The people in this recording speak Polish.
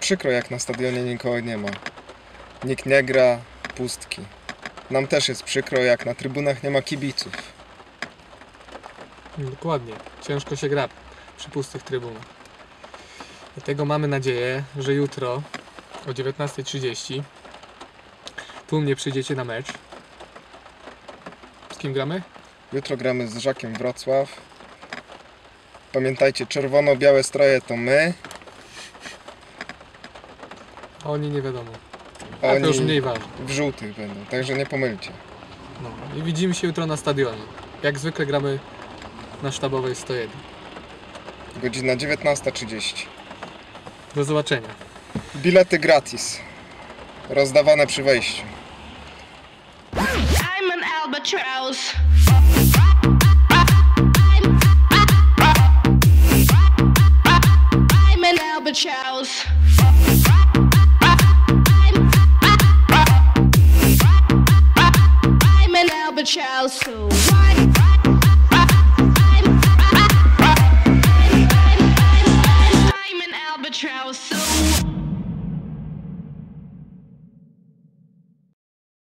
Przykro jak na stadionie nikogo nie ma. Nikt nie gra, pustki. Nam też jest przykro jak na trybunach nie ma kibiców. Mm, dokładnie. Ciężko się gra przy pustych trybunach. Dlatego mamy nadzieję, że jutro o 19.30 tu mnie przyjdziecie na mecz. Z kim gramy? Jutro gramy z Żakiem Wrocław. Pamiętajcie, czerwono-białe stroje to my. A oni nie wiadomo. A A to już oni mniej ważne. w żółtych będą, także nie pomylcie. No. I widzimy się jutro na stadionie. Jak zwykle gramy na sztabowej 101. Godzina 19.30. Do zobaczenia. Bilety gratis. Rozdawane przy wejściu. I'm an albatross. An albatross. I'm an albatross. So why